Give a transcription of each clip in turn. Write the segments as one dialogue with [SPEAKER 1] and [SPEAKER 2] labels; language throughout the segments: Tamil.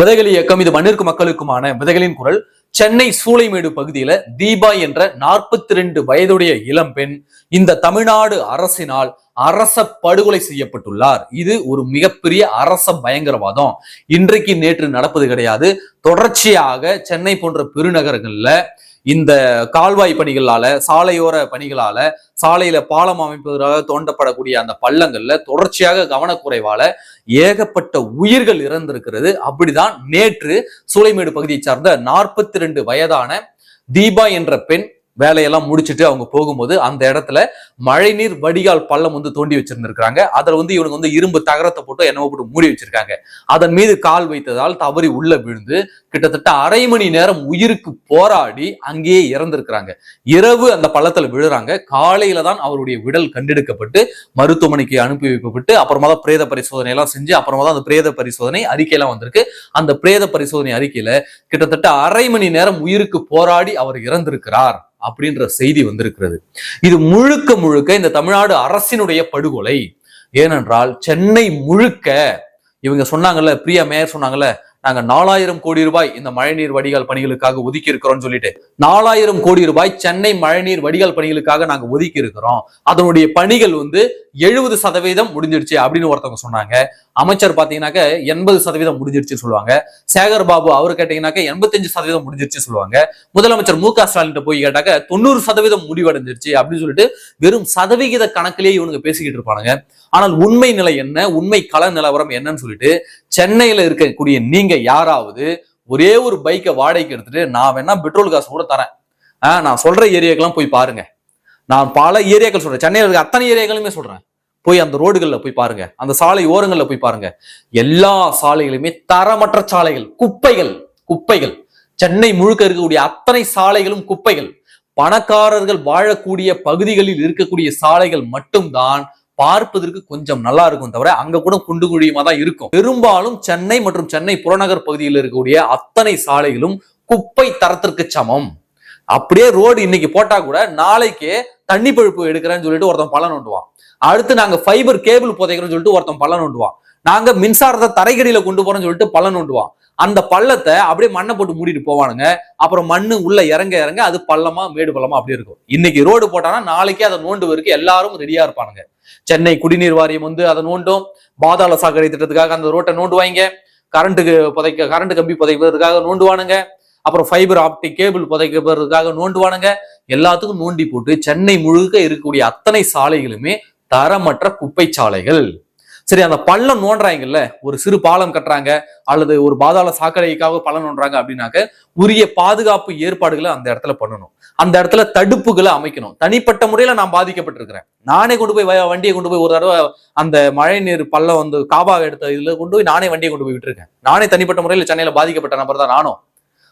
[SPEAKER 1] விதைகள் இயக்கம் இது மண்ணிற்கு மக்களுக்குமான விதைகளின் குரல். சென்னை சூளைமேடு பகுதியில தீபா என்ற நாற்பத்தி ரெண்டு வயதுடைய இளம்பெண் இந்த தமிழ்நாடு அரசினால் அரச படுகொலை செய்யப்பட்டுள்ளார். இது ஒரு மிகப்பெரிய அரச பயங்கரவாதம். இன்றைக்கு நேற்று நடப்பது கிடையாது. தொடர்ச்சியாக சென்னை போன்ற பெருநகரங்கள்ல இந்த கால்வாய் பணிகளால சாலையோர பணிகளால சாலையில பாலம் அமைப்பதற்காக தோண்டப்படக்கூடிய அந்த பள்ளங்கள்ல தொடர்ச்சியாக கவனக்குறைவால ஏகப்பட்ட உயிர்கள் இறந்திருக்கிறது. அப்படிதான் நேற்று சூளைமேடு பகுதியை சார்ந்த நாற்பத்தி ரெண்டு வயதான தீபா என்ற பெண் வேலையெல்லாம் முடிச்சுட்டு அவங்க போகும்போது அந்த இடத்துல மழைநீர் வடிகால் பள்ளம் வந்து தோண்டி வச்சிருந்திருக்காங்க அதில் வந்து இவனுக்கு வந்து இரும்பு தகரத்தை போட்டு என்னவோ போட்டு மூடி வச்சிருக்காங்க. அதன் மீது கால் வைத்ததால் தவறி உள்ள விழுந்து கிட்டத்தட்ட அரை மணி நேரம் உயிருக்கு போராடி அங்கேயே இறந்திருக்கிறாங்க. இரவு அந்த பள்ளத்தில் விழுறாங்க. காலையில தான் அவருடைய விடல் கண்டெடுக்கப்பட்டு மருத்துவமனைக்கு அனுப்பி வைக்கப்பட்டு அப்புறமா தான் பிரேத பரிசோதனை எல்லாம் செஞ்சு அப்புறமா தான் அந்த பிரேத பரிசோதனை அறிக்கையெல்லாம் வந்திருக்கு. அந்த பிரேத பரிசோதனை அறிக்கையில கிட்டத்தட்ட அரை மணி நேரம் உயிருக்கு போராடி அவர் இறந்திருக்கிறார். அப்படின்ற செய்தி வந்திருக்கிறது. இது முழுக்க முழுக்க இந்த தமிழ்நாடு அரசினுடைய படுகொலை. ஏனென்றால் சென்னை முழுக்க இவங்க சொன்னாங்கல்ல பிரியா மேயர் சொன்னாங்கல்ல நாங்க நாலாயிரம் கோடி ரூபாய் இந்த மழைநீர் வடிகால் பணிகளுக்காக ஒதுக்கி இருக்கிறோம்னு சொல்லிட்டு நாலாயிரம் கோடி ரூபாய் சென்னை மழைநீர் வடிகால் பணிகளுக்காக நாங்க ஒதுக்கி இருக்கிறோம் அதனுடைய பணிகள் வந்து எழுபது சதவீதம் முடிஞ்சிருச்சு அப்படின்னு ஒருத்தவங்க சொன்னாங்க. அமைச்சர் பாத்தீங்கன்னாக்க எண்பது சதவீதம் முடிஞ்சிருச்சு சொல்லுவாங்க. சேகர் பாபு அவர் கேட்டீங்கன்னாக்க எண்பத்தஞ்சு சதவீதம் முடிஞ்சிருச்சு சொல்லுவாங்க. முதலமைச்சர் மு க ஸ்டாலின் போய் கேட்டாக்க தொண்ணூறு சதவீதம் முடிவடைஞ்சிருச்சு அப்படின்னு சொல்லிட்டு வெறும் சதவிகித கணக்கிலேயே இவனுங்க பேசிக்கிட்டு இருப்பானுங்க. ஆனால் உண்மை நிலை என்ன? உண்மை கள நிலவரம் என்னன்னு சொல்லிட்டு சென்னையில இருக்கக்கூடிய நீங்க யாராவது ஒரே ஒரு பைக்கை வாடகைக்கு எடுத்துட்டு நான் வேணா பெட்ரோல் காசு கூட தரேன். ஆஹ் நான் சொல்ற ஏரியாக்கெல்லாம் போய் பாருங்க. நான் பல ஏரியாக்கள் சொல்றேன். சென்னையில் இருக்க அத்தனை ஏரியாக்களுமே சொல்றேன். போய் அந்த ரோடுகள்ல போய் பாருங்க. அந்த சாலை ஓரங்கள்ல போய் பாருங்க. எல்லா சாலைகளுமே தரமற்ற சாலைகள் குப்பைகள் குப்பைகள். சென்னை முழுக்க இருக்கக்கூடிய அத்தனை சாலைகளும் குப்பைகள். பணக்காரர்கள் வாழக்கூடிய பகுதிகளில் இருக்கக்கூடிய சாலைகள் மட்டும்தான் பார்ப்பதற்கு கொஞ்சம் நல்லா இருக்கும் தவிர அங்க கூட குண்டு குழியுமா தான் இருக்கும். பெரும்பாலும் சென்னை மற்றும் சென்னை புறநகர் பகுதியில் இருக்கக்கூடிய அத்தனை சாலைகளும் குப்பை தரத்திற்கு சமம். அப்படியே ரோடு இன்னைக்கு போட்டா கூட நாளைக்கு தண்ணி பழுப்பு எடுக்கிறேன்னு சொல்லிட்டு ஒருத்தன் பலன் நோண்டுவான். அடுத்து நாங்க ஃபைபர் கேபிள் புதைக்கிறோம்னு சொல்லிட்டு ஒருத்தன் பலன் நோண்டுவான். நாங்க மின்சாரத்தை தரைக்கடியில கொண்டு போறோம்னு சொல்லிட்டு பள்ளம் நோண்டுவான். அந்த பள்ளத்தை அப்படியே மண்ணை போட்டு மூடிட்டு போவானுங்க. அப்புறம் மண்ணு உள்ள இறங்க இறங்க அது பள்ளமா மேடு பள்ளமா அப்படியே இருக்கும். இன்னைக்கு ரோடு போட்டானா நாளைக்கே அதை நோண்டுவதற்கு எல்லாரும் ரெடியா இருப்பானுங்க. சென்னை குடிநீர் வாரியம் வந்து அதை நோண்டும். பாதாள சாக்கடை திட்டத்துக்காக அந்த ரோட்டை நோண்டுவாங்க. கரண்ட்டுக்கு புதைக்க கரண்ட் கம்பி புதைப்பதற்காக நோண்டுவானுங்க. அப்புறம் ஃபைபர் ஆப்டிக் கேபிள் புதைக்கிறதுக்காக நோண்டுவானுங்க. எல்லாத்துக்கும் நோண்டி போட்டு சென்னை முழுக்க இருக்கக்கூடிய அத்தனை சாலைகளுமே தரமற்ற குப்பை சாலைகள். சரி அந்த பள்ளம் நோண்டுறாங்கல்ல ஒரு சிறு பாலம் கட்டுறாங்க அல்லது ஒரு பாதாள சாக்கடைக்காக பள்ளம் நோண்டுறாங்க அப்படின்னாக்க உரிய பாதுகாப்பு ஏற்பாடுகளை அந்த இடத்துல பண்ணணும். அந்த இடத்துல தடுப்புகளை அமைக்கணும். தனிப்பட்ட முறையில நான் பாதிக்கப்பட்டிருக்கிறேன். நானே கொண்டு போய் வண்டியை கொண்டு போய் ஒரு தடவை அந்த மழை நீர் பள்ளம் வந்து காபா எடுத்த இதுல கொண்டு போய் நானே வண்டியை கொண்டு போய் விட்டுருக்கேன். நானே தனிப்பட்ட முறையில் சென்னையில பாதிக்கப்பட்ட நபர் தான் நானும்.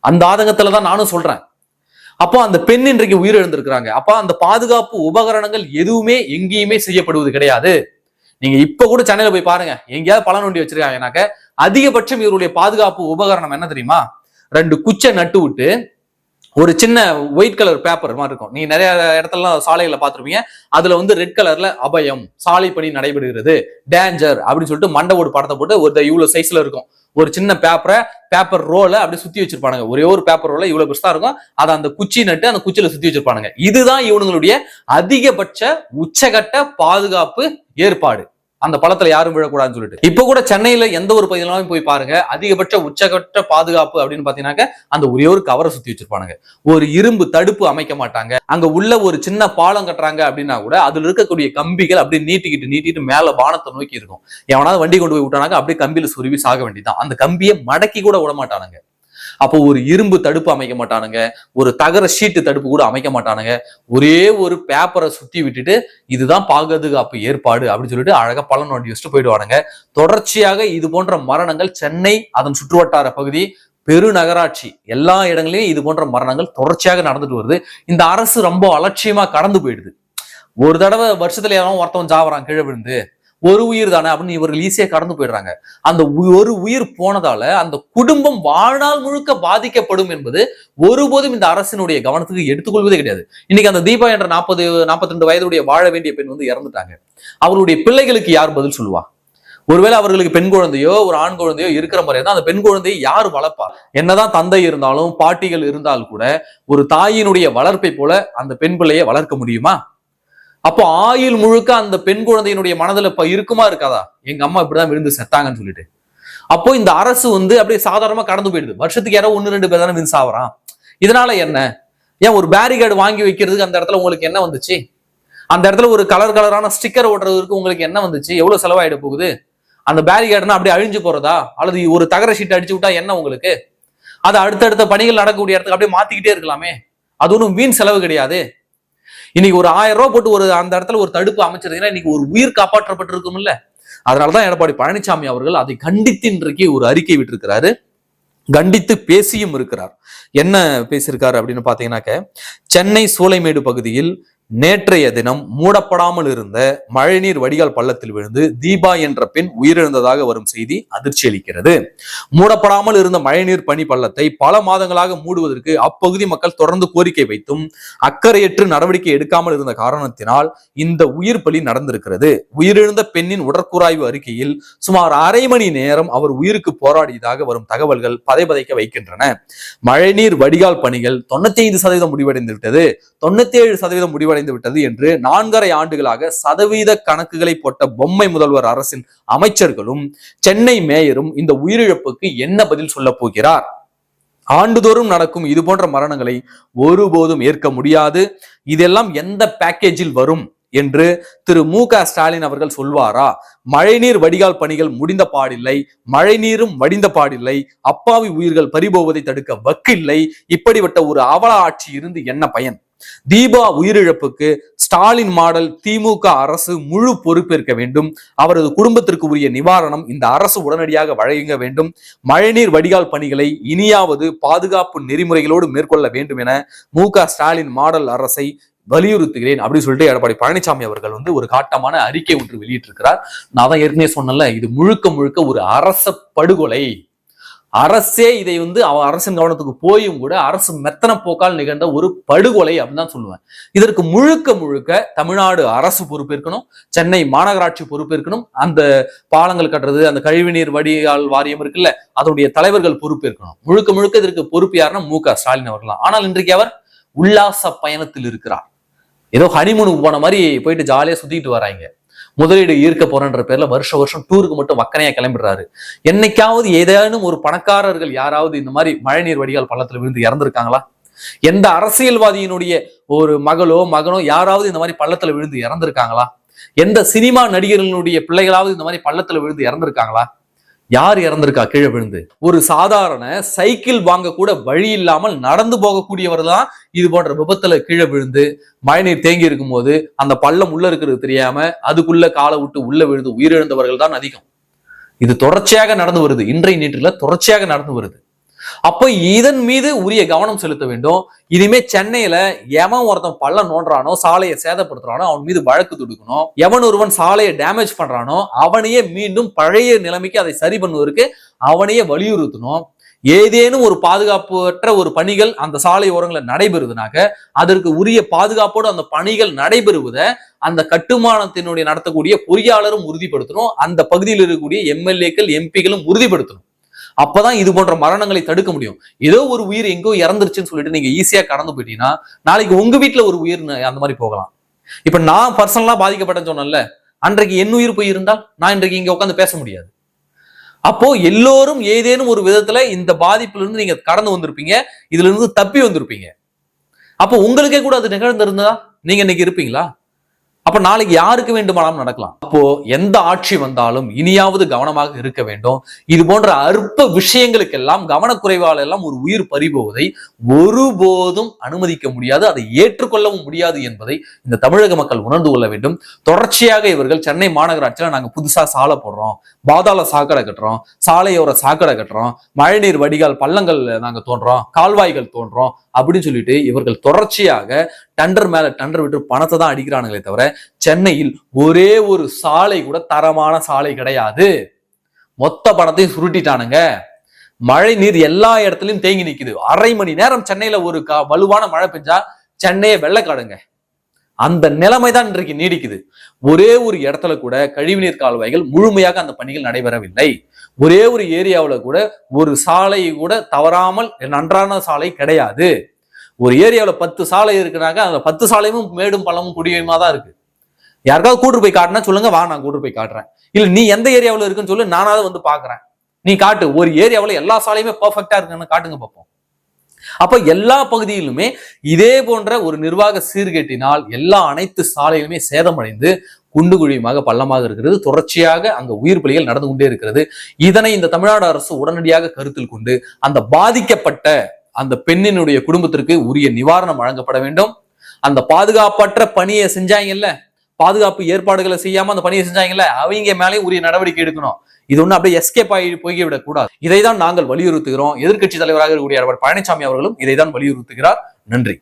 [SPEAKER 1] அந்த ஆதங்கத்துல தான் நானும் சொல்றேன். அப்போ அந்த பெண் இன்றைக்கு உயிரிழந்திருக்கிறாங்க. அப்போ அந்த பாதுகாப்பு உபகரணங்கள் எதுவுமே எங்கேயுமே செய்யப்படுவது கிடையாது. நீங்க இப்ப கூட சென்னையில போய் பாருங்க. எங்கேயாவது பழம் நோண்டி வச்சிருக்காங்கனாக்க அதிகபட்சம் இவருடைய பாதுகாப்பு உபகரணம் என்ன தெரியுமா? ரெண்டு குச்சை நட்டு விட்டு ஒரு சின்ன ஒயிட் கலர் பேப்பர் மாதிரி இருக்கும். நீ நிறைய இடத்துலலாம் சாலைகளை பார்த்துருப்பீங்க. அதுல வந்து ரெட் கலர்ல அபயம் சாலை பணி நடைபெறுகிறது டேஞ்சர் அப்படின்னு சொல்லிட்டு மண்டவோடு படத்தை போட்டு ஒரு இவ்வளவு சைஸ்ல இருக்கும். ஒரு சின்ன பேப்பரை பேப்பர் ரோல அப்படியே சுத்தி வச்சிருப்பானுங்க. ஒரே ஒரு பேப்பர் ரோல இவ்வளவு பெருசா இருக்கும். அதை அந்த குச்சி நட்டு அந்த குச்சியில சுத்தி வச்சிருப்பானுங்க. இதுதான் இவனுங்களுடைய அதிகபட்ச உச்சகட்ட பாதுகாப்பு ஏற்பாடு. அந்த பழத்துல யாரும் விழக்கூடாதுன்னு சொல்லிட்டு. இப்ப கூட சென்னையில எந்த ஒரு பகுதியிலும் போய் பாருங்க அதிகபட்ச உச்சகட்ட பாதுகாப்பு அப்படின்னு பாத்தீங்கன்னாக்க அந்த ஒரே ஒரு கவரை சுத்தி வச்சிருப்பானுங்க. ஒரு இரும்பு தடுப்பு அமைக்க மாட்டாங்க. அங்க உள்ள ஒரு சின்ன பாலம் கட்டுறாங்க அப்படின்னா கூட அதுல இருக்கக்கூடிய கம்பிகள் அப்படியே நீட்டிக்கிட்டு நீட்டிட்டு மேல வானத்தை நோக்கி இருக்கும். எவனாவது வண்டி கொண்டு போய் விட்டானாக்க அப்படியே கம்பியில சுருவி சாக வேண்டியதான் அந்த கம்பியை மடக்கி கூட விட மாட்டானுங்க. அப்போ ஒரு இரும்பு தடுப்பு அமைக்க மாட்டானுங்க. ஒரு தகர ஷீட்டு தடுப்பு கூட அமைக்க மாட்டானுங்க. ஒரே ஒரு பேப்பரை சுத்தி விட்டுட்டு இதுதான் பாதுகாப்பு ஏற்பாடு அப்படின்னு சொல்லிட்டு அழகா பலன் நோண்டி வச்சுட்டு போயிடுவானுங்க. தொடர்ச்சியாக இது போன்ற மரணங்கள் சென்னை அதன் சுற்றுவட்டார பகுதி பெருநகராட்சி எல்லா இடங்களையும் இது போன்ற மரணங்கள் தொடர்ச்சியாக நடந்துட்டு வருது. இந்த அரசு ரொம்ப அலட்சியமா கடந்து போயிடுது. ஒரு தடவை வருஷத்துல யாரும் ஒருத்தவன் சாவறான் கீழே விழுந்து. ஒரு உயிர் தானே அப்படின்னு இவர்கள் ஈஸியாக கடந்து போயிடுறாங்க. அந்த உ- ஒரு உயிர் போனதால அந்த குடும்பம் வாழ்நாள் முழுக்க பாதிக்கப்படும் என்பது ஒருபோதும் இந்த அரசினுடைய கவனத்துக்கு எடுத்துக்கொள்வதே கிடையாது. இன்னைக்கு அந்த தீபா என்ற நாற்பது நாற்பத்தி ரெண்டு வயதுடைய வாழ வேண்டிய பெண் வந்து இறந்துட்டாங்க. அவருடைய பிள்ளைகளுக்கு யார் பதில் சொல்லுவா? ஒருவேளை அவர்களுக்கு பெண் குழந்தையோ ஒரு ஆண் குழந்தையோ இருக்கிற மாதிரி தான் அந்த பெண் குழந்தையை யார் வளர்ப்பா? என்னதான் தந்தை இருந்தாலும் பாட்டிகள் இருந்தால் கூட ஒரு தாயினுடைய வளர்ப்பை போல அந்த பெண் பிள்ளையை வளர்க்க முடியுமா? அப்போ ஆயுள் முழுக்க அந்த பெண் குழந்தையினுடைய மனதில் இப்போ இருக்குமா இருக்காதா? எங்க அம்மா இப்படிதான் விழுந்து செத்தாங்கன்னு சொல்லிட்டு. அப்போ இந்த அரசு வந்து அப்படியே சாதாரணமா கடந்து போயிடுது. வருஷத்துக்கு யாரோ ஒன்னு ரெண்டு பேர் தானே வின் சாவறான். இதனால என்ன? ஏன் ஒரு பேரிகார்டு வாங்கி வைக்கிறதுக்கு அந்த இடத்துல உங்களுக்கு என்ன வந்துச்சு? அந்த இடத்துல ஒரு கலர் கலரான ஸ்டிக்கர் ஓட்டுறதுக்கு உங்களுக்கு என்ன வந்துச்சு? எவ்வளவு செலவாயிட போகுது? அந்த பேரிகார்டுனா அப்படியே அழிஞ்சு போறதா? அல்லது ஒரு தகர ஷீட் அடிச்சு விட்டா என்ன உங்களுக்கு? அது அடுத்தடுத்த பணிகள் நடக்கக்கூடிய இடத்துக்கு அப்படியே மாத்திக்கிட்டே இருக்கலாமே. அது ஒன்றும் வீண் செலவு கிடையாது. இன்னைக்கு ஒரு ஆயிரம் ரூபாய் போட்டு ஒரு அந்த இடத்துல ஒரு தடுப்பு அமைச்சிருந்தீங்கன்னா இன்னைக்கு ஒரு உயிர் காப்பாற்றப்பட்டிருக்கும் இல்ல அதனாலதான் எடப்பாடி பழனிசாமி அவர்கள் அதை கண்டித்து இன்றைக்கு ஒரு அறிக்கை விட்டிருக்கிறாரு. கண்டித்து பேசியும் இருக்கிறார். என்ன பேசியிருக்காரு அப்படின்னு பாத்தீங்கன்னாக்க சென்னை சூளைமேடு பகுதியில் நேற்றைய தினம் மூடப்படாமல் இருந்த மழைநீர் வடிகால் பள்ளத்தில் விழுந்து தீபா என்ற பெண் உயிரிழந்ததாக வரும் செய்தி அதிர்ச்சி அளிக்கிறது. மூடப்படாமல் இருந்த மழைநீர் பனி பள்ளத்தை பல மாதங்களாக மூடுவதற்கு அப்பகுதி மக்கள் தொடர்ந்து கோரிக்கை வைத்தும் அக்கறையற்று நடவடிக்கை எடுக்காமல் இருந்த காரணத்தினால் இந்த உயிர் பலி நடந்திருக்கிறது. உயிரிழந்த பெண்ணின் உடற்கூராய்வு அறிக்கையில் சுமார் அரை மணி நேரம் அவர் உயிருக்கு போராடியதாக வரும் தகவல்கள் பதைபதைக்க வைக்கின்றன. மழைநீர் வடிகால் பணிகள் தொண்ணூத்தி ஐந்து சதவீதம் முடிவடைந்து விட்டது. தொண்ணூத்தி ஏழு சதவீதம் முடிவடை முடிவடைந்து விட்டது என்று நான்கரை ஆண்டுகளாக சதவீத கணக்குகளை போட்ட பொம்மை முதல்வர் அரசின் அமைச்சர்களும் சென்னை மேயரும் இந்த உயிரிழப்புக்கு என்ன பதில் சொல்ல போகிறார்? ஆண்டுதோறும் நடக்கும் இது போன்ற மரணங்களை ஒருபோதும் ஏற்க முடியாது. இதெல்லாம் எந்த பேக்கேஜில் வரும் என்று திரு மு க ஸ்டாலின் அவர்கள் சொல்வாரா? மழைநீர் வடிகால் பணிகள் முடிந்த பாடில்லை மழைநீரும் வடிந்த பாடில்லை அப்பாவி உயிர்கள் பறிபோவதை தடுக்க வக்கில்லை இப்படிப்பட்ட ஒரு அவல ஆட்சி இருந்து என்ன பயன்? தீபா உயிரிழப்புக்கு ஸ்டாலின் மாடல் திமுக அரசு முழு பொறுப்பேற்க வேண்டும். அவரது குடும்பத்திற்கு உரிய நிவாரணம் இந்த அரசு உடனடியாக வழங்க வேண்டும். மழைநீர் வடிகால் பணிகளை இனியாவது பாதுகாப்பு நெறிமுறைகளோடு மேற்கொள்ள வேண்டும் என மு ஸ்டாலின் மாடல் அரசை வலியுறுத்துகிறேன் அப்படின்னு சொல்லிட்டு எடப்பாடி பழனிசாமி அவர்கள் வந்து ஒரு காட்டமான அறிக்கை ஒன்று வெளியிட்டிருக்கிறார். நான் தான் ஏற்கனவே சொன்னல இது முழுக்க முழுக்க ஒரு அரச படுகொலை. அரசே இதை வந்து அவ அரசின் கவனத்துக்கு போயும் கூட அரசு மெத்தன போக்கால் நிகழ்ந்த ஒரு படுகொலை அப்படின்னு தான் சொல்லுவேன். இதற்கு முழுக்க முழுக்க தமிழ்நாடு அரசு பொறுப்பேற்கணும் சென்னை மாநகராட்சி பொறுப்பேற்கணும் அந்த பாலங்கள் கட்டுறது அந்த கழிவுநீர் வடிகால் வாரியம் இருக்குல்ல அதனுடைய தலைவர்கள் பொறுப்பேற்கணும். முழுக்க முழுக்க இதற்கு பொறுப்பு யாருன்னா மு க ஸ்டாலின் அவர்கள் ஆனால் இன்றைக்கு அவர் உல்லாச பயணத்தில் இருக்கிறார். ஏதோ ஹனிமூனுக்கு போன மாதிரி போயிட்டு ஜாலியா சுத்திட்டு வராங்க. முதலீடு ஈர்க்க போறேன்ற பேர்ல வருஷ வருஷம் டூருக்கு மட்டும் வக்கனையா கிளம்பிடுறாரு. என்னைக்காவது ஏதேனும் ஒரு பணக்காரர்கள் யாராவது இந்த மாதிரி மழைநீர் வடிகால் பள்ளத்துல விழுந்து இறந்திருக்காங்களா? எந்த அரசியல்வாதியினுடைய ஒரு மகளோ மகனோ யாராவது இந்த மாதிரி பள்ளத்துல விழுந்து இறந்திருக்காங்களா? எந்த சினிமா நடிகர்களுடைய பிள்ளைகளாவது இந்த மாதிரி பள்ளத்துல விழுந்து இறந்திருக்காங்களா? யார் இறந்திருக்கா? கீழே விழுந்து. ஒரு சாதாரண சைக்கிள் வாங்க கூட வழி இல்லாமல் நடந்து போகக்கூடியவர் தான் இது போன்ற விபத்துல கீழே விழுந்து மழைநீர் தேங்கி இருக்கும் போது அந்த பள்ளம் உள்ள இருக்கிறது தெரியாம அதுக்குள்ள காலை விட்டு உள்ள விழுந்து உயிரிழந்தவர்கள் தான் அதிகம். இது தொடர்ச்சியாக நடந்து வருது. இன்றைய நீட்டில் தொடர்ச்சியாக நடந்து வருது. அப்போ இதன் மீது உரிய கவனம் செலுத்த வேண்டும். இனிமே சென்னையில எவன் ஒருத்தன் பள்ளம் நோண்டுறானோ சாலையை சேதப்படுத்துறானோ அவன் மீது வழக்கு தொடுக்கணும். எவன் ஒருவன் சாலையை டேமேஜ் பண்றானோ அவனையே மீண்டும் பழைய நிலைமைக்கு அதை சரி பண்ணுவதற்கு அவனையே வலியுறுத்தணும். ஏதேனும் ஒரு பாதுகாப்பற்ற ஒரு பணிகள் அந்த சாலை ஓரங்களில் நடைபெறுதுனாக்க அதற்கு உரிய பாதுகாப்போடு அந்த பணிகள் நடைபெறுவதை அந்த கட்டுமானத்தினுடைய நடத்தக்கூடிய பொறியாளரும் உறுதிப்படுத்தணும். அந்த பகுதியில் இருக்கக்கூடிய எம்எல்ஏக்கள் எம்பிகளும் உறுதிப்படுத்தணும். அப்பதான் இது போன்ற மரணங்களை தடுக்க முடியும். ஏதோ ஒரு உயிர் எங்கோ இறந்துருச்சுன்னு சொல்லிட்டு நீங்க ஈஸியா கடந்து போயிட்டீங்கன்னா நாளைக்கு உங்க வீட்டுல ஒரு உயிர் அந்த மாதிரி போகலாம். இப்ப நான் பர்சனலா பாதிக்கப்பட்டேன்னு சொன்னேன்ல அன்றைக்கு என் உயிர் போய் இருந்தால் நான் இன்றைக்கு இங்க உட்காந்து பேச முடியாது. அப்போ எல்லோரும் ஏதேனும் ஒரு விதத்துல இந்த பாதிப்புல இருந்து நீங்க கடந்து வந்திருப்பீங்க இதுல இருந்து தப்பி வந்திருப்பீங்க. அப்போ உங்களுக்கே கூட அது நிகழ்ந்திருந்தா நீங்க இன்னைக்கு இருப்பீங்களா? அப்ப நாளைக்கு யாருக்கு வேண்டுமானாலும் நடக்கலாம். அப்போ எந்த ஆட்சி வந்தாலும் இனியாவது கவனமாக இருக்க வேண்டும். இது போன்ற அற்ப விஷயங்களுக்கெல்லாம் கவனக்குறைவால் எல்லாம் ஒரு உயிர் பறிபோவதை ஒருபோதும் அனுமதிக்க முடியாது. அதை ஏற்றுக்கொள்ளவும் முடியாது என்பதை இந்த தமிழக மக்கள் உணர்ந்து கொள்ள வேண்டும். தொடர்ச்சியாக இவர்கள் சென்னை மாநகராட்சியில நாங்க புதுசா சாலை போடுறோம். பாதாள சாக்கடை கட்டுறோம் சாலையோர சாக்கடை கட்டுறோம் மழைநீர் வடிகால் பள்ளங்கள் நாங்க தோன்றோம் கால்வாய்கள் தோன்றோம் அப்படின்னு சொல்லிட்டு இவர்கள் தொடர்ச்சியாக டண்டர் மேல டண்டர் விட்டு பணத்தை தான் அடிக்கிறானுங்களே தவிர சென்னையில் ஒரே ஒரு சாலை கூட தரமான சாலை கிடையாது. மொத்த பணத்தையும் சுருட்டிட்டானுங்க. மழை நீர் எல்லா இடத்துலயும் தேங்கி நிக்குது. அரை மணி நேரம் சென்னையில ஒரு க- வலுவான மழை பெஞ்சா சென்னையை வெள்ளக்காடுங்க. அந்த நிலைமை தான் இன்றைக்கு நீடிக்குது. ஒரே ஒரு இடத்துல கூட கழிவுநீர் கால்வாய்கள் முழுமையாக அந்த பணிகள் நடைபெறவில்லை. ஒரே ஒரு ஏரியாவில் கூட ஒரு சாலை கூட தவறாமல் நன்றான சாலை கிடையாது. ஒரு ஏரியாவில் பத்து சாலை இருக்குனாக்க அந்த பத்து சாலையும் மேடும் பள்ளமும் குடியுமா தான் இருக்கு. யாருக்காவது கூட்டு போய் காட்டினா சொல்லுங்க வா நான் கூட்டு போய் காட்டுறேன். இல்லை நீ எந்த ஏரியாவில் இருக்குன்னு சொல்லு நானாவது வந்து பார்க்குறேன் நீ காட்டு. ஒரு ஏரியாவில் எல்லா சாலையுமே பர்ஃபெக்டாக இருக்குன்னு காட்டுங்க பார்ப்போம் அப்போ எல்லா பகுதியிலுமே இதே போன்ற ஒரு நிர்வாக சீர்கேட்டினால் எல்லா அனைத்து சாலையிலுமே சேதமடைந்து குண்டு குழியுமாக பள்ளமாக இருக்கிறது. தொடர்ச்சியாக அங்க உயிர் பலிகள் நடந்து கொண்டே இருக்கிறது. இதனை இந்த தமிழ்நாடு அரசு உடனடியாக கருத்தில் கொண்டு அந்த பாதிக்கப்பட்ட அந்த பெண்ணினுடைய குடும்பத்திற்கு உரிய நிவாரணம் வழங்கப்பட வேண்டும். அந்த பாதுகாப்பற்ற பணியை செஞ்சாங்கல்ல? பாதுகாப்பு ஏற்பாடுகளை செய்யாம அந்த பணியை செஞ்சாங்கல்ல அவங்க மேலேயும் உரிய நடவடிக்கை எடுக்கணும். இது ஒண்ணு அப்படியே எஸ்கேப் ஆகி போய்விடக் கூடாது இதை தான் நாங்கள் வலியுறுத்துகிறோம். எதிர்க்கட்சி தலைவராக இருக்கக்கூடிய பழனிசாமி அவர்களும் இதை தான் வலியுறுத்துகிறார். நன்றி.